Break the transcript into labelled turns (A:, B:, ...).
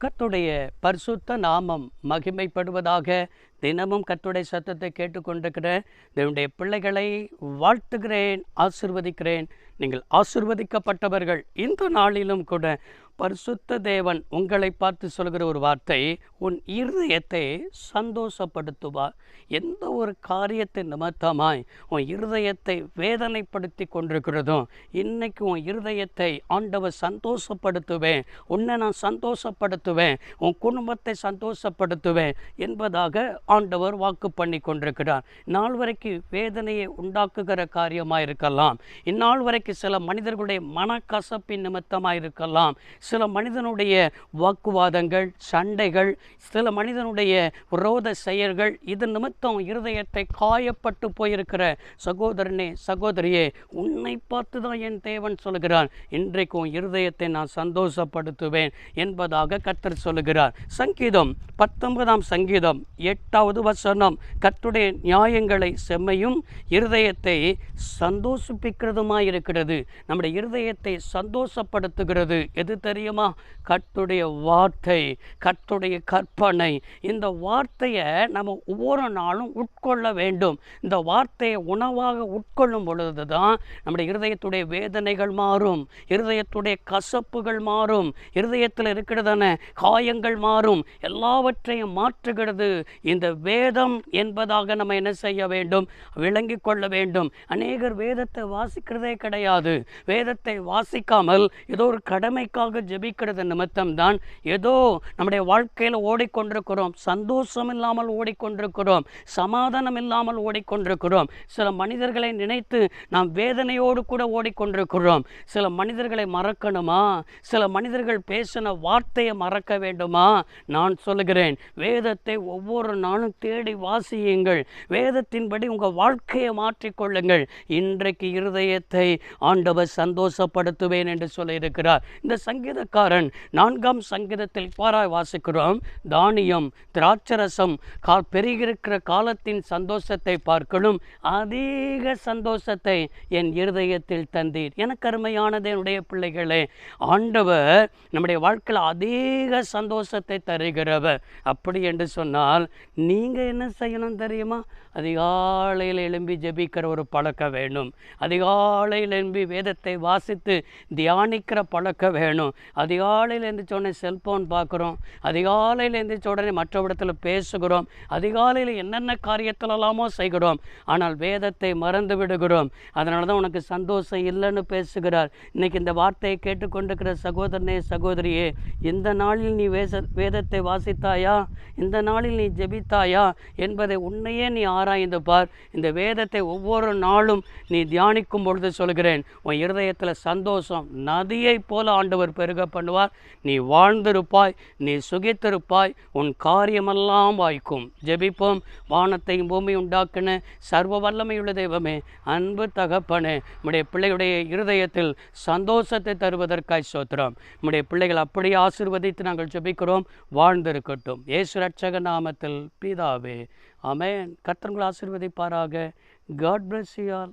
A: கத்துடைய பரிசுத்த நாமம் மகிமைப்படுவதாக தினமும் கர்த்துடைய சத்தத்தை கேட்டுக்கொண்டிருக்கிற தேவனுடைய பிள்ளைகளை வாழ்த்துகிறேன் ஆசிர்வதிக்கிறேன். நீங்கள் ஆசிர்வதிக்கப்பட்டவர்கள். இந்த நாளிலும் கூட பரிசுத்த தேவன் உங்களை பார்த்து சொல்கிற ஒரு வார்த்தை உன் இருதயத்தை சந்தோஷப்படுத்துவார். எந்த ஒரு காரியத்தை நிமித்தமாய் உன் இருதயத்தை வேதனைப்படுத்தி கொண்டிருக்கிறதும் இன்னைக்கு உன் இருதயத்தை ஆண்டவர் சந்தோஷப்படுத்துவேன். உன்னை நான் சந்தோஷப்படுத்துவேன். உன் குடும்பத்தை சந்தோஷப்படுத்துவேன் என்பதாக ஆண்டவர் வாக்கு பண்ணி கொண்டிருக்கிறார். நாள் வரைக்கும் வேதனையை உண்டாக்குகிற காரியமாக இருக்கலாம் இந்நாள் வரைக்கும் சில மனிதர்களுடைய மனக்கசப்பின் நிமித்தமாக இருக்கலாம் சில மனிதனுடைய வாக்குவாதங்கள் சண்டைகள் சில மனிதனுடைய விரோத செயல்கள் இது நிமித்தம் இருதயத்தை காயப்பட்டு போயிருக்கிற சகோதரனே சகோதரியே உன்னை பார்த்து தான் என் தேவன் சொல்கிறார். இன்றைக்கும் இருதயத்தை நான் சந்தோஷப்படுத்துவேன் என்பதாக கத்தர் சொல்லுகிறார் சங்கீதம் பத்தொன்பதாம் சங்கீதம் பதினெட்டாவது வசனம் கத்துடைய நியாயங்களை செம்மையும் இருதயத்தை சந்தோஷிப்பிக்கிறதுமாய் இருக்கிறது நம்முடைய இருதயத்தை சந்தோஷப்படுத்துகிறது. எது தெரியுமா? கத்துடைய வார்த்தை கத்துடைய கற்பனை. இந்த வார்த்தையை நம்ம ஒவ்வொரு நாளும் உட்கொள்ள வேண்டும். இந்த வார்த்தையை உணவாக உட்கொள்ளும் பொழுது தான் நம்முடைய இருதயத்துடைய வேதனைகள் மாறும் இருதயத்துடைய கசப்புகள் மாறும் இருதயத்தில் இருக்கிறதான காயங்கள் மாறும் எல்லாவற்றையும் மாற்றுகிறது. இந்த வேதம் என்பதாக நம்ம என்ன செய்ய வேண்டும்? விளங்கி கொள்ள வேண்டும். அநேகர் வேதத்தை வாசிக்கிறதே கிடையாது. வேதத்தை வாசிக்காமல் ஏதோ ஒரு கடமைக்காக ஜெபிக்கிறது நிமித்தம்தான் ஏதோ நம்முடைய வாழ்க்கையில் ஓடிக்கொண்டிருக்கிறோம். சந்தோஷம் இல்லாமல் ஓடிக்கொண்டிருக்கிறோம். சமாதானம் இல்லாமல் ஓடிக்கொண்டிருக்கிறோம். சில மனிதர்களை நினைத்து நாம் வேதனையோடு கூட ஓடிக்கொண்டிருக்கிறோம். சில மனிதர்களை மறக்கணுமா? சில மனிதர்கள் பேசின வார்த்தையை மறக்க வேண்டுமா? நான் சொல்லுகிறேன். வேதத்தை ஒவ்வொரு நாளும் தேடி வாசியுங்கள். வேதத்தின்படி உங்கள் வாழ்க்கையை மாற்றிக்கொள்ளுங்கள் இன்றைக்கு இருதயத்தை ஆண்டவர் சந்தோஷப்படுத்துவேன் என்று சொல்லியிருக்கிறார். இந்த சங்கீதக்காரன் நான்காம் சங்கீதத்தில் பாராய் வாசிக்கிறோம். தானியம் திராட்சரசம் கா பெருகிருக்கிற காலத்தின் சந்தோஷத்தை பார்க்கணும். அதிக சந்தோஷத்தை என் இருதயத்தில் தந்தீர். எனக்கு அருமையானது என்னுடைய பிள்ளைகளே ஆண்டவர் நம்முடைய வாழ்க்கையில் அதிக சந்தோஷத்தை தருகிறவர். அப்படி என்று சொன்னால் நீங்கள் என்ன செய்யணும் தெரியுமா? அதிகாலையில் எழும்பி ஜெபிக்கிற ஒரு பழக்கம் வேணும். அதிகாலையில் எழும்பி வேதத்தை வாசித்து தியானிக்கிற பழக்கம் வேணும். அதிகாலையில் எழுந்திரிச்ச உடனே செல்ஃபோன் பார்க்குறோம். அதிகாலையில் எழுந்திரிச்ச உடனே மற்ற இடத்துல பேசுகிறோம். அதிகாலையில் என்னென்ன காரியத்திலலாமோ செய்கிறோம். ஆனால் வேதத்தை மறந்து விடுகிறோம். அதனால தான் உனக்கு சந்தோஷம் இல்லைன்னு பேசுகிறார். இன்றைக்கி இந்த வார்த்தையை கேட்டுக்கொண்டிருக்கிற சகோதரனே சகோதரியே இந்த நாளில் நீ வேச வேதத்தை வாசித்தாயா? இந்த நாளில் நீ ஜெபித்தாயா என்பதை உன்னையே நீ ஆராய்ந்து பார். இந்த வேதத்தை ஒவ்வொரு நாளும் நீ தியானிக்கும் பொழுது சொல்கிறேன். உன் இருதயத்தில் சந்தோஷம் நதியைப் போல ஆண்டவர் பெருக பண்ணுவார். நீ வாழ்ந்திருப்பாய் நீ சுகித்திருப்பாய் உன் காரியமெல்லாம் வாய்க்கும். ஜெபிப்போம். வானத்தையும் பூமி உண்டாக்குன சர்வ வல்லமையுள்ள தெய்வமே அன்பு தகப்பனே நம்முடைய பிள்ளையுடைய இருதயத்தில் சந்தோஷத்தை தருவதற்காய் சோத்திரம் நம்முடைய பிள்ளைகள் அப்படியே ஆசிர்வதித்து நாங்கள் ஜெபிக்கிறோம். வாழ்ந்திருக்கட்டும். இயேசு ரட்சக நாமத்தில் பிதாவே. அமேன் கர்த்தர்கள் ஆசீர்வதிப்பாராக. God bless you all